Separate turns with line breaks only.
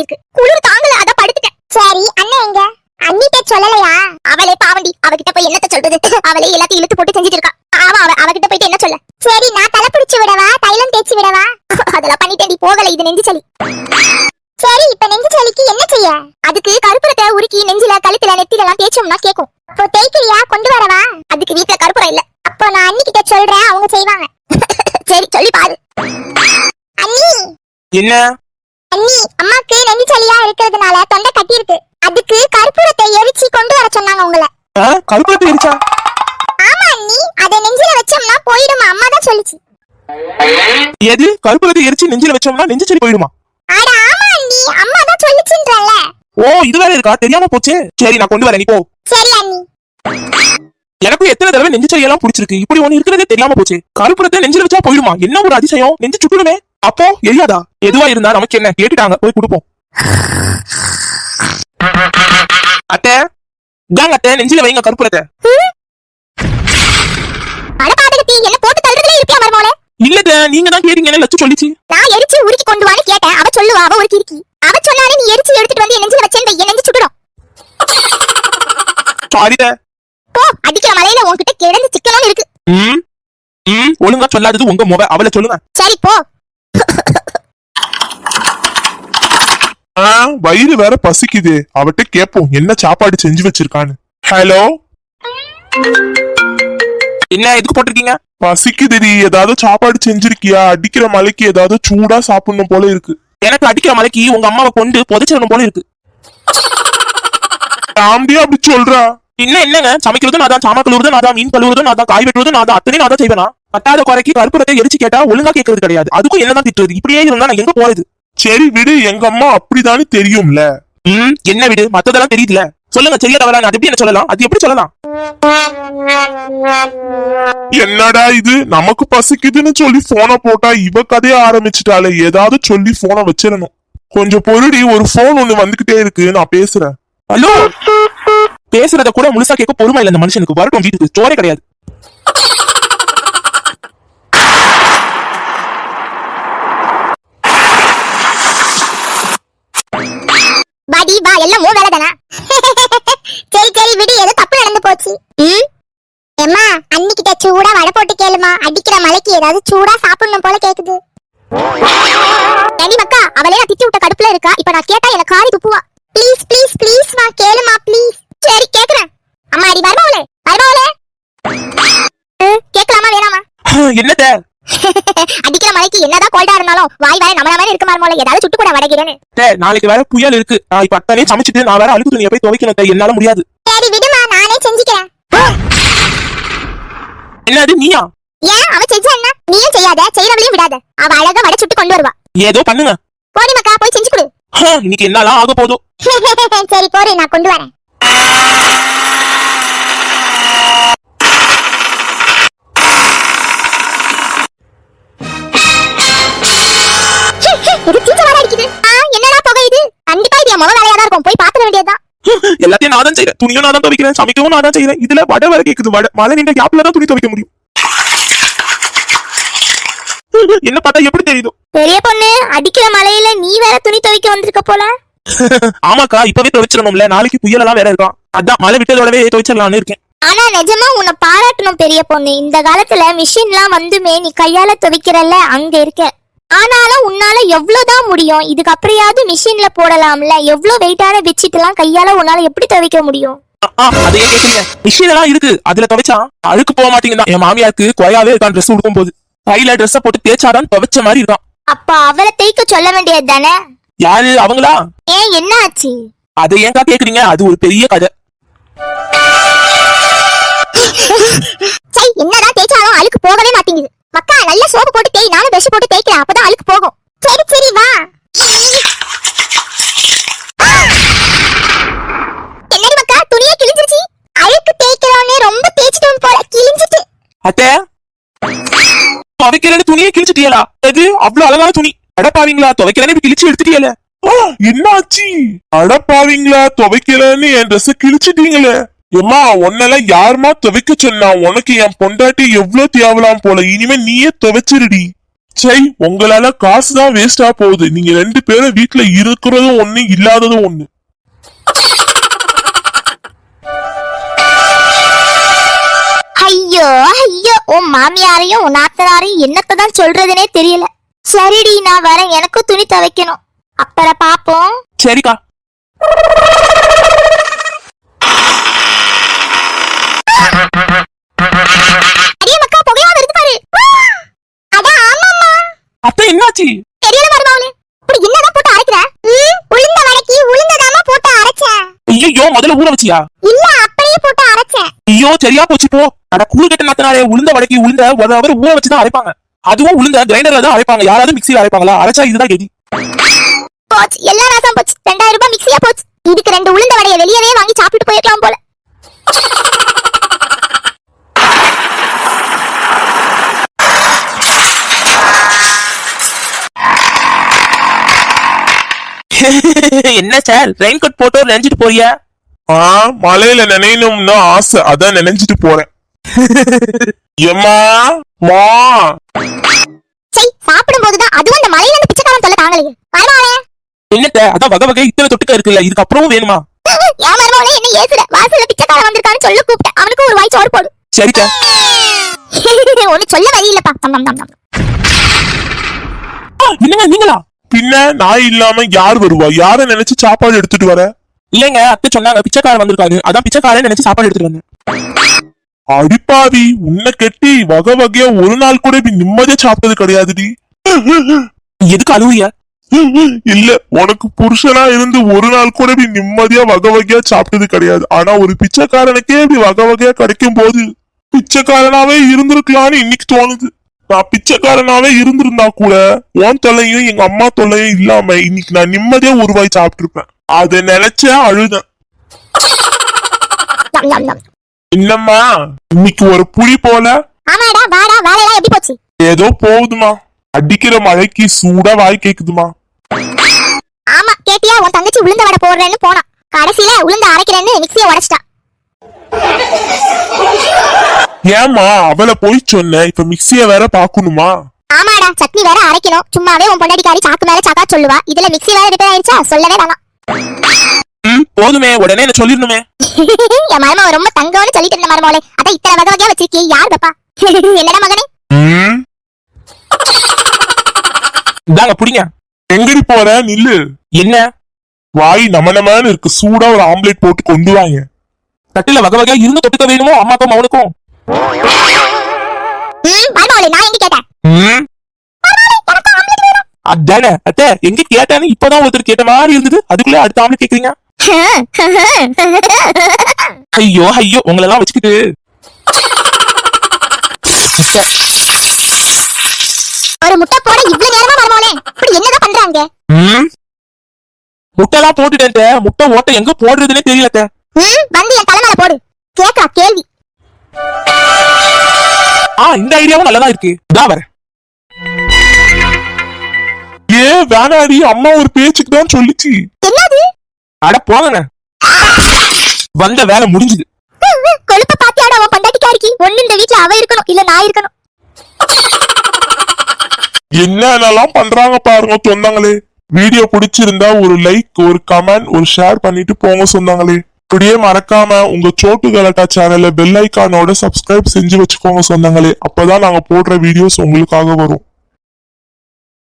இருக்கு? குளிர் தாங்கல அத படுத்துட்டேன். சரி அண்ணன் எங்க? அண்ணிட்ட சொல்லலையா? அவளே பாவண்டி. அவகிட்ட போய் என்னத்த சொல்றது? அவளே எல்லாத்தையும் இழுத்து போட்டு செஞ்சுட்டு இருக்கா அவ அவ அவகிட்ட போயிட்டு என்ன சொல்ல? சரி நான் தலை பிடிச்சு விடவா? தைலம் தேய்ச்சி விடவா? அதெல்லாம் பண்ணிட்டேன்டி போகல இது நெஞ்சு சளி. சரி இப்ப நெஞ்சு சளிக்கு என்ன செய்ய? அதுக்கு கருப்புரத்தை உருக்கி நெஞ்சில கழுத்துல நெத்தில எல்லாம் தேய்ச்சோம்னா கேக்கும். இப்போ தேய்க்கிறியா? கொண்டு வரவா? அதுக்கு வீட்டுல கருப்புரம் இல்ல. அப்போ நான் அண்ணி கிட்ட சொல்றேன் அவங்க செய்வாங்க. சரி சொல்லி பாரு. அண்ணி!
என்ன?
அண்ணி அம்மாக்கு நெஞ்சு சளியா இருக்கிறதுனால தொண்டை கட்டி இருக்கு அதுக்கு கற்பூரத்தை எரிச்சு கொண்டு வர சொன்னாங்க உங்களை.
ஆ, கருப்புரத்தை எரிச்சா?
ஆமா அண்ணி அதை நெஞ்சில வச்சோம்னா போயிடுமா? அம்மா தான் சொல்லுச்சு.
எது? கருப்புரத்தை எரிச்சு நெஞ்சில வச்சோம்னா நெஞ்சு சளி போயிடுமா?
அட ஆமா அண்ணி அம்மா தான் சொல்லுச்சுன்றல
ஓ இது வேற இருக்கா? தெரியாம போச்சே. சரி நான் கொண்டு வரேன் நீ போ.
சரி அண்ணி.
எனக்கு எத்தனை தடவை நெஞ்சு சளி எல்லாம் பிடிச்சிருக்கு. இப்படி ஒண்ணு இருக்கிறதே தெரியாம போச்சு. கருப்புரத்தை நெஞ்சில வச்சா போயிடுமா? என்ன ஒரு அதிசயம்? நெஞ்சு சுட்டுடுமே. அப்போ எரியாதா? எதுவா இருந்தா நமக்கு என்ன? கேட்டுட்டாங்க. போய் கொடுப்போம். அத்தை இதாங்க அத்தை. நெஞ்சில வைங்க
மருமோளே?
இல்லத நீங்க தான் கேட்டீங்கன்னு லட்சம் சொல்லிச்சு?
நான் எரிச்சு உருக்கி கொண்டு வான்னு கேட்டேன். அவ சொல்லுவா அவ ஒரு கிறுக்கி. அவ சொன்னாலே நீ எரிச்சு எடுத்துட்டு வந்து நெஞ்சில வச்சேன் என் நெஞ்சு சுட்டுடும்.
சாரித
போ. அடிக்கிற மலையில உன்கிட்ட கிடந்து சிக்கணும்னு இருக்கு.
ம்? ம்? ஒழுங்கா சொல்லாதது உங்க முக அவளை சொல்லுங்க
சரி போ.
வயிறு வேற பசிக்குது. அவட்ட கேப்போம் என்ன சாப்பாடு செஞ்சு வச்சிருக்கான்னு. ஹலோ
என்ன எதுக்கு போட்டிருக்கீங்க?
பசிக்குதுடி ஏதாவது சாப்பாடு செஞ்சிருக்கியா? அடிக்கிற மலைக்கு ஏதாவது சூடா சாப்பிடணும் போல இருக்கு.
எனக்கு அடிக்கிற மலைக்கு உங்க அம்மாவை கொண்டு புதைச்சிடணும் போல இருக்கு.
அப்படி சொல்றா?
இன்னும் என்னங்க? சமைக்கிறதும் நான் தான் சாமா கழுவுறதும் நான் தான் மீன் கழுவுறதும் நான் தான் காய் வெட்டுறதும் நான் தான் அத்தனையும் நான் தான் செய்வேனா? பட்டாத குறைக்கு கற்பூரத்தை எரிச்சு கேட்டா ஒழுங்கா கேட்கறது கிடையாது. அதுக்கும் என்னதான் திட்டுறது இப்படியே இருந்தா நான் எங்க போறது?
சரி விடு எங்க அம்மா அப்படிதானே தெரியும்ல.
ம் என்ன விடு? மத்ததெல்லாம் தெரியுதுல. சொல்லுங்க சரியா தவறா அது எப்படி என்ன சொல்லலாம்? அது எப்படி சொல்லலாம்?
என்னடா இது? நமக்கு பசிக்குதுன்னு சொல்லி போனை போட்டா இவ கதைய ஆரம்பிச்சிட்டாலே ஏதாவது சொல்லி போனை வச்சிடணும். கொஞ்சம் பொருடி ஒரு போன் ஒண்ணு வந்துகிட்டே இருக்கு. நான் பேசுறேன்.
ஹலோ? பேசுறத கூட முழுசா கேட்க பொறுமை இல்ல இந்த மனுஷனுக்கு. வரட்டும் வீட்டுக்கு. சோறே கிடையாது.
பாடி வா எல்லாம் மூ வேலை தானா சரி சரி விடு ஏதோ தப்பு நடந்து போச்சு. ம்? எம்மா அன்னிக்கிட்ட சூடா வடை போட்டு கேளுமா. அடிக்கிற மலைக்கு ஏதாவது சூடா சாப்பிடணும் போல கேக்குது. ஏண்டி மக்கா அவளே நான் திட்டி விட்ட கடுப்புல இருக்கா? இப்ப நான் கேட்டா எனக்கு காரி துப்புவா. ப்ளீஸ் ப்ளீஸ் ப்ளீஸ் மா கேளுமா ப்ளீஸ் சரி கேக்குறேன். அம்மா அடி வருமாவளே வருமாவளே கேட்கலாமா வேணாமா?
என்னத்த?
அடிக்கிற மலைக்கு என்னதான் கோல்டா இருந்தாலும் வாய் வாய் நம்ம மாதிரி இருக்க மாதிரி ஏதாவது சுட்டு கூட வடகிறேன்னு.
நாளைக்கு வேற புயல் இருக்கு. நான் இப்ப அத்தனே சமைச்சிட்டு நான் வேற அழுக்கு துணியை போய் துவைக்கணும் என்னால முடியாது.
சரி விடுமா நானே செஞ்சுக்கிறேன்.
என்னது நீயா?
ஏன்? அவ செஞ்சா என்ன? நீயும் செய்யாத செய்யறவளையும் விடாத. அவ அழகா வடை சுட்டு கொண்டு வருவா.
ஏதோ பண்ணுங்க.
போடி மக்கா போய் செஞ்சு கொடு.
இன்னைக்கு என்னலாம் ஆக போதும்.
சரி போடு நான் கொண்டு வரேன். வர
எல்லாத்தையும் நான் தான் செய்யறேன் துணியும் நான் தான் துவைக்கிறேன். சமைக்கவும் நான் தான் செய்யறேன் இதுல வடை வேற கேக்குது. வடை மழை நின்ற கேப்ல தான் துணி துவைக்க முடியும். என்ன பார்த்தா எப்படி தெரியுது?
பெரிய பொண்ணு அடிக்கிற மலையில நீ வேற துணி துவைக்க வந்திருக்க போல.
ஆமாக்கா இப்பவே துவைச்சிடணும்ல. நாளைக்கு புயல் எல்லாம் வேற இருக்கான் அதான் மழை விட்டதோடவே துவைச்சிடலாம்னு இருக்கேன்.
ஆனா நிஜமா உன்னை பாராட்டணும் பெரிய பொண்ணு. இந்த காலத்துல மிஷின்லாம் வந்துமே நீ கையால துவைக்கிறல்ல அங்க இருக்க. ஆனாலும் உன்னால எவ்வளவுதான் முடியும்? இதுக்கு அப்புறையாவது மிஷின்ல போடலாம்ல. எவ்வளவு வெயிட்டான பெட்ஷீட் எல்லாம் கையால உன்னால எப்படி துவைக்க முடியும்?
அதையே கேக்குறீங்க மிஷின் எல்லாம் இருக்கு. அதுல துவைச்சா அழுக்கு போக மாட்டேங்குதான் என் மாமியாருக்கு குறையாவே இருக்கான் ட்ரெஸ் உடுக்கும் போது கையில ட்ரெஸ் போட்டு தேய்ச்சாதான் துவைச்ச மாதிரி இருக்கான்.
அப்ப அவளை தேய்க்க சொல்ல வேண்டியது தானே?
யாரு அவங்களா?
ஏன் என்ன ஆச்சு?
அதை ஏன்க்கா கேக்குறீங்க? அது ஒரு பெரிய கதை.
சை என்னதான் தேய்ச்சாலும் அழுக்கு போகவே மாட்டேங்குது. மக்கா நல்ல சோப்பு போட்டு தேய் நானும் பிரஷ் போட்டு தேய்க்கிறேன் அப்பதான் அழுக்கு போகும். சரி சரி வா. என்னடி மக்கா துணியே கிழிஞ்சிருச்சு. அழுக்கு தேய்க்கிறோன்னே ரொம்ப தேய்ச்சிட்டோம் போல கிழிஞ்சிட்டு.
அத்தை துவைக்கிறேன்னு துணியை கிழிச்சிட்டியலா அது அவ்வளவு அழகான துணி. அடப்பாவீங்களா? துவைக்கிறேன்னு கிழிச்சு எடுத்துட்டியல
ஆ, என்னாச்சு? அடப்பாவீங்களா? துவைக்கலன்னு என் ட்ரெஸ் கிழிச்சிட்டீங்களே. எம்மா உன்னெல்லாம் யாருமா துவைக்க சொன்னா? உனக்கு என் பொண்டாட்டி எவ்வளவு தேவலாம் போல. இனிமே நீயே துவைச்சிருடி. சரி உங்களால காசு தான் வேஸ்டா போகுது. நீங்க ரெண்டு பேரும் வீட்டுல இருக்கிறதும் ஒண்ணு இல்லாததும் ஒண்ணு.
ஐயோ ஐயோ உன் மாமியாரையும் உன் நாத்தனாரையும் என்னத்த தான் சொல்றதுனே தெரியல. சரிடி நான் வரேன். எனக்கும் துணி துவைக்கணும். அப்புறம் பாப்போம்
சரிக்கா.
அடியே மக்கா புகையா வருது பாரு. அட ஆமாம்மா.
அத்தை என்னாச்சு?
தெரியல மருமகளே இப்படி என்னதான் போட்டு அரைக்கிற? ம், உளுந்த வடக்கி உளுந்ததாமா போட்டு அரைச்சேன்
ஐயோ முதல்ல ஊற வச்சியா?
இல்ல அப்படியே போட்டு அரைச்சேன்
ஐயோ சரியா போச்சு போ. அட கூழ் கட்ட நாத்தனாரே உளுந்த வடக்கி உளுந்த ஒரு அவர் ஊற வச்சுதான் அரைப்பாங்க. அதுவும் உளுந்த கிரைண்டர்ல தான் அரைப்பாங்க. யாராவது மிக்ஸில அரைப்பாங்களா? அரைச்சா இதுதான் கெதி.
போச்சு. எல்லா நாசம் போச்சு. ரெண்டாயிரம் ரூபாய் மிக்ஸியா போச்சு. இதுக்கு ரெண்டு உளுந்த வடைய வெளியவே வாங்கி சாப்பிட்டு போயிருக்கலாம் போல.
என்ன சார்? ரெயின் கோட் போட்டு நினைச்சிட்டு போறியா?
ஆ மலையில நினையணும்னு ஆசை. அதான் நினைச்சிட்டு போறேன். எம்மா மா.
சரி சாப்பிடும் போதுதான் அதுவும் அந்த மலையில இருந்து பிச்சைக்காரன் தொல்லை தாங்கலையே. மருமகளே
என்னத்த? அதான் வகை வகை இத்தனை தொட்டுக்க இருக்குல்ல இதுக்கு அப்புறமும் வேணுமா?
என் மருமகளே என்ன ஏசுற வாசல்ல பிச்சைக்காரன் வந்திருக்கான்னு சொல்ல கூப்பிட்டேன். அவனுக்கு ஒரு வாய் சோறு போடு.
சரிக்கா.
ஒண்ணு சொல்ல வழி இல்லப்பா. தம் தம் தம்
என்னங்க நீங்களா?
பின்ன நாய் இல்லாம யார் வருவா? யார நினைச்சு சாப்பாடு எடுத்துட்டு வர?
இல்லங்க அத்தை சொன்னாங்க பிச்சைக்காரன் வந்திருக்காரு. அதான் பிச்சைக்காரன் நினைச்சு சாப்பாடு எடுத்துட்டு வந்தேன்.
அடிப்பாவி உன்னை கெட்டி வகை வகையா ஒரு நாள் கூட இப்படி நிம்மதியா சாப்பிட்டது கிடையாதுடி
எதுக்கு அழுவுறிய?
இல்ல உனக்கு புருஷனா இருந்து ஒரு நாள் கூட இப்படி நிம்மதியா வகை வகையா சாப்பிட்டது கிடையாது. ஆனா ஒரு பிச்சைக்காரனுக்கே இப்படி வகை வகையா கிடைக்கும் போது பிச்சைக்காரனாவே இருந்திருக்கலாம்னு இன்னைக்கு தோணுது. நான் பிச்சைக்காரனாவே இருந்திருந்தா கூட உன் தொல்லையும் எங்க அம்மா தொல்லையும் இல்லாம இன்னைக்கு நான் நிம்மதியா ஒரு வாய் சாப்பிட்டிருப்பேன். அதை நினைச்சே அழுதேன். என்னம்மா இன்னைக்கு ஒரு புலி போல.
ஆமாடா வாடா வேலையெல்லாம் எப்படி போச்சு?
ஏதோ போகுதுமா அடிக்கிற மழைக்கு சூடா வாய் கேக்குதுமா
ஆமா கேட்டியா? உன் தங்கச்சி உளுந்த வடை போடுறேன்னு போனா. கடைசியில உளுந்த அரைக்கிறேன்னு மிக்ஸியை உடைச்சிட்டா.
ஏம்மா அவளை போய் சொன்ன இப்ப மிக்சிய வேற பாக்கணுமா?
ஆமாடா சட்னி வேற அரைக்கணும். சும்மாவே உன் பொண்டாட்டிக்காரி சாக்கு மேல சாக்கா சொல்லுவா. இதுல மிக்ஸி வேற ரிப்பேர் ஆயிடுச்சா? சொல்லவே வேணாம்.
போதுமே உடனே என்ன சொல்லிடணுமே.
என் மருமக ரொம்ப தங்கம்னு சொல்லிட்டு இருந்த மருமகளே அதான் இத்தனை வகை வகையா வச்சிருக்கே யார் பாப்பா என்னடா மகனே?
இந்தாங்க புடிங்க.
எங்கடி போற? நில்லு.
என்ன?
வாய் நம நமன்னு இருக்கு. சூடா ஒரு ஆம்லெட் போட்டு கொண்டு வாங்க.
தட்டுல வகை வகையா இருந்து தொட்டுக்க வேணுமோ அம்மாக்கும் அவனுக்கும்
ம் மருமகளே நான் எங்க கேட்டேன்?
ம்? அதானே? அத்தை எங்க கேட்டானு இப்பதான் ஒருத்தர் கேட்ட மாதிரி இருந்தது. அதுக்குள்ள அடுத்த ஆம்பளை கேக்குறீங்க? ஐயோ ஐயோ உங்களை எல்லாம் வச்சுக்கிட்டு
ஒரு முட்டை போட இவ்வளவு நேரமா மருமகளே இப்படி என்னதான் பண்றாங்க?
ம். முட்டைலாம் போட்டுட்டேன். முட்டை ஓட்டை எங்க போடுறதுன்னே தெரியல
வந்து என் தலைமையில போடு. கேக்கா கேள்வி.
ஆ இந்த ஐடியாவும் நல்லதா இருக்கு. இதா வரேன்
ஏ வேணாடி அம்மா ஒரு பேச்சுக்கு தான் சொல்லிச்சு.
என்னது?
அட போங்கண்ணே. வந்த வேலை முடிஞ்சுது.
கொழுப்ப பாத்தியாடா அவன் பொண்டாட்டிக்காரிக்கு ஒண்ணு இந்த வீட்ல அவ இருக்கணும் இல்ல நான் இருக்கணும்.
என்னென்னலாம் பண்றாங்க பாருங்க சொன்னாங்களே வீடியோ பிடிச்சிருந்தா ஒரு லைக் ஒரு கமெண்ட் ஒரு ஷேர் பண்ணிட்டு போங்க சொன்னாங்களே இப்படியே மறக்காம உங்க சோட்டு கலட்டா சேனல்ல பெல் ஐக்கானோட சப்ஸ்கிரைப் செஞ்சு வச்சுக்கோங்க சொன்னாங்களே அப்பதான் நாங்க போடுற வீடியோஸ் உங்களுக்காக வரும்.